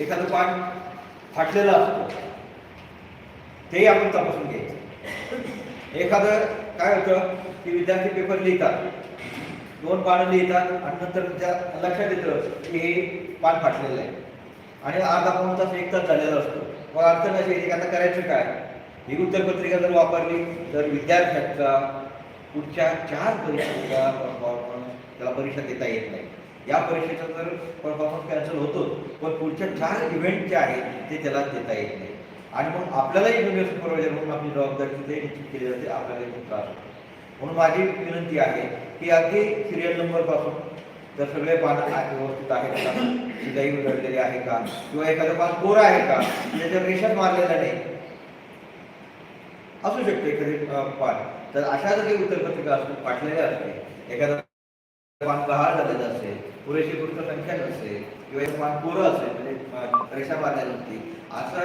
एखादं पान फाटलेलं असतो. तेही आपण तपासून घ्यायचं. एखादं काय होतं की विद्यार्थी पेपर लिहितात. दोन पानं लिहितात आणि नंतर त्या लक्षात येतं की हे पान फाटलेलं आहे. आणि अर्धा पाऊण तास एक तास झालेला असतो. मग अडचण अशी येते की आता करायचं काय? ही उत्तरपत्रिका जर वापरली तर विद्यार्थ्यांचा पुढच्या चार परीक्षेचा परफॉर्मन्स त्याला परीक्षा देता येत नाही. या परीक्षेचा तर परफॉर्मन्स कॅन्सल होतो पण पुढच्या चार इव्हेंट जे आहेत ते त्याला देता येत नाही. आणि मग आपल्यालाही ज्युनियर सुपरवायझर म्हणून आपली जबाबदारी तिथे निश्चित केली जाते आपल्यालाही खूप त्रास होतो. म्हणून माझी विनंती आहे की अगदी सिरियल नंबरपासून जर सगळे पानं व्यवस्थित आहेत का? शिलाई उघडलेली आहे का? किंवा एखादं पान कोरा आहे का? त्याच्यावर रेषाच मारलेला नाही. असू शकते एखादी पान. तर अशा जर काही उत्तरपत्रिका असतील फाटलेल्या असते एखादा पान गहाळ झालेलं असेल पुरेशी पुरुष संख्या नसेल किंवा एक पान कोरं असेल म्हणजे रेषा बांधायला नसती असा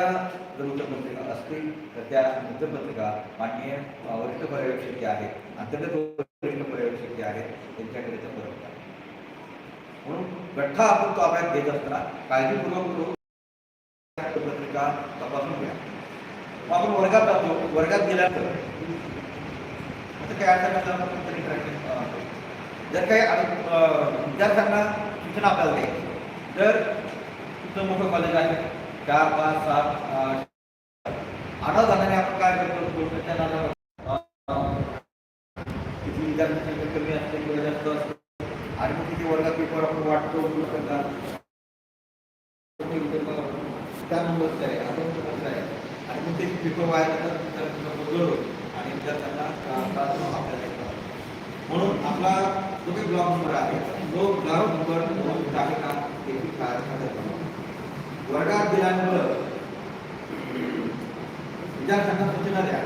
जर वृत्तपत्रिका असतील तर त्या वृत्तपत्रिका माननीय वरिष्ठ पर्यवेक्षक जे आहेत अंतर्गत वरिष्ठ पर्यवेक्षक जे आहेत त्यांच्याकडे ते परत म्हणून गठ्ठा आपण तो अभ्यास घेत असताना काळजीपूर्वक पत्रिका तपासून घ्या. मग आपण वर्गात जातो वर्गात गेल्यानंतर काय अडचण जर काही विद्यार्थ्यांना सूचना आपल्याला द्यायची तर तुमचं मोठं कॉलेज आहे चार पाच सात अं, अनावधानाने आपण काय करतो? गोष्टीच्या नादावर, किती विद्यार्थ्यांची संख्या कमी असते किंवा जास्त असते आणि मग किती वर्गात पेपर आपण वाटतो करतात त्या नंबरचं आहे आता नंबरचं आहे. आणि मग ते पेपर वाया जातात आणि विद्यार्थ्यांना त्रास आपल्याला. आपला जो काही ब्लॉक नंबर आहे तो ब्लॉक नंबर व्यवस्थित आहे का काळजी घ्या. वर्गात गेल्यानंतर विद्यार्थ्यांना सूचना द्या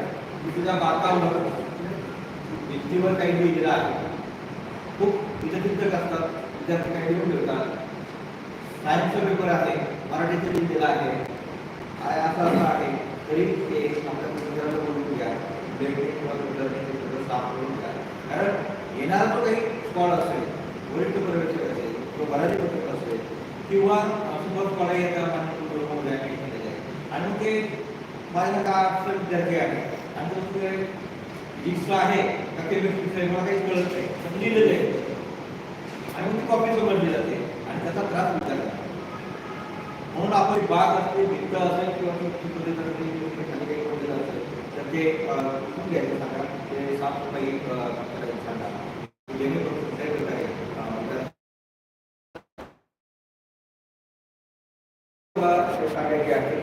की तुझ्या मार्कावर भिंतीवर काही लिहिलेलं आहे खूप विचलित असतात विद्यार्थी काही लिहून ठेवतात सायन्सचा पेपर आहे मराठीचं लिहिलेलं आहे असं असं आहे तरी ते आपल्या मित्राला बोलून घ्या वेगवेगळे साफ़ घ्या कारण येणार तो काही स्कॉड असेल वरिष्ठ पर्यवेक्षक असेल किंवा मराठी पत्रक असेल किंवा सुपर स्कॉड आहे त्या मान्य केलेलं आहे. आणि मग ते माझ्या का अक्षर विद्यार्थी आहे? आणि मग ते जिक्स आहे का केमिस्ट्री मला काही कळत नाही. पण लिहिलेलं आहे आणि मग ती कॉपी समजली जाते. आणि त्याचा त्रास विचारला म्हणून आपण बाग असते भिंत असेल किंवा छोटी जर काही खाली काही पडलेलं असेल तर ते घ्यायचं सांगा? sampai ke sana. Jadi saya kita saya yakin